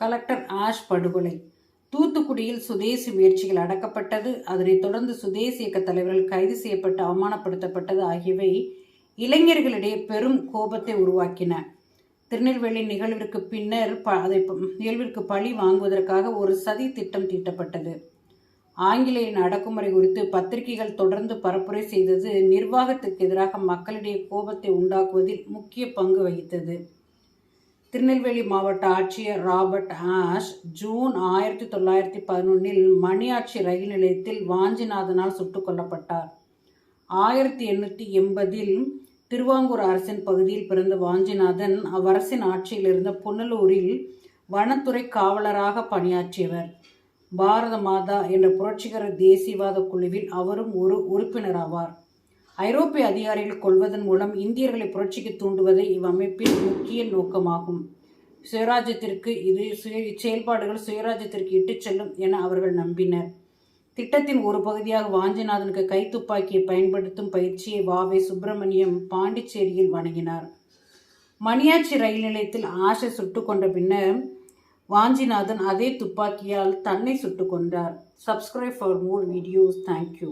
Collector ash படுகொலை. தூத்துக்குடியில் சுதேசி முயற்சிகள் அடக்கப்பட்டது. அதனைத் தொடர்ந்து சுதேசி இயக்க தலைவர்கள் கைது செய்யப்பட்டு அவமானப்படுத்தப்பட்டது ஆகியவை இளைஞர்களிடையே பெரும் கோபத்தை உருவாக்கின. திருநெல்வேலி நிகழ்விற்கு பின்னர் ப அதை நிகழ்விற்கு பழி வாங்குவதற்காக ஒரு சதி திட்டம் தீட்டப்பட்டது. ஆங்கிலேயின் அடக்குமுறை குறித்து பத்திரிகைகள் தொடர்ந்து பரப்புரை செய்தது நிர்வாகத்திற்கு எதிராக மக்களிடையே கோபத்தை உண்டாக்குவதில் முக்கிய பங்கு வகித்தது. திருநெல்வேலி மாவட்ட ஆட்சியர் ராபர்ட் ஆஷ் ஜூன் ஆயிரத்தி தொள்ளாயிரத்தி பதினொன்னில் மணியாட்சி ரயில் நிலையத்தில் வாஞ்சிநாதனால் சுட்டுக் கொல்லப்பட்டார். ஆயிரத்தி எண்ணூற்றி எண்பதில் திருவாங்கூர் அரசின் பகுதியில் பிறந்த வாஞ்சிநாதன் அவ்வரசின் ஆட்சியில் இருந்த புனலூரில் வனத்துறை காவலராக பணியாற்றியவர். பாரத மாதா என்ற புரட்சிகர தேசியவாத குழுவில் அவரும் ஒரு உறுப்பினராவார். ஐரோப்பிய அதிகாரிகள் கொள்வதன் மூலம் இந்தியர்களை புரட்சிக்கு தூண்டுவதே இவ்வமைப்பின் முக்கிய நோக்கமாகும். சுயராஜ்யத்திற்கு இது சுய செயல்பாடுகள் சுயராஜ்யத்திற்கு இட்டுச் செல்லும் என அவர்கள் நம்பினர். திட்டத்தின் ஒரு பகுதியாக வாஞ்சிநாதனுக்கு கைத்துப்பாக்கியை பயன்படுத்தும் பயிற்சியை வாவே சுப்பிரமணியம் பாண்டிச்சேரியில் வணங்கினார். மணியாச்சி ரயில் நிலையத்தில் ஆஷை சுட்டு கொண்ட பின்னர் வாஞ்சிநாதன் அதே துப்பாக்கியால் தன்னை சுட்டுக் கொண்டார் subscribe for more videos thank you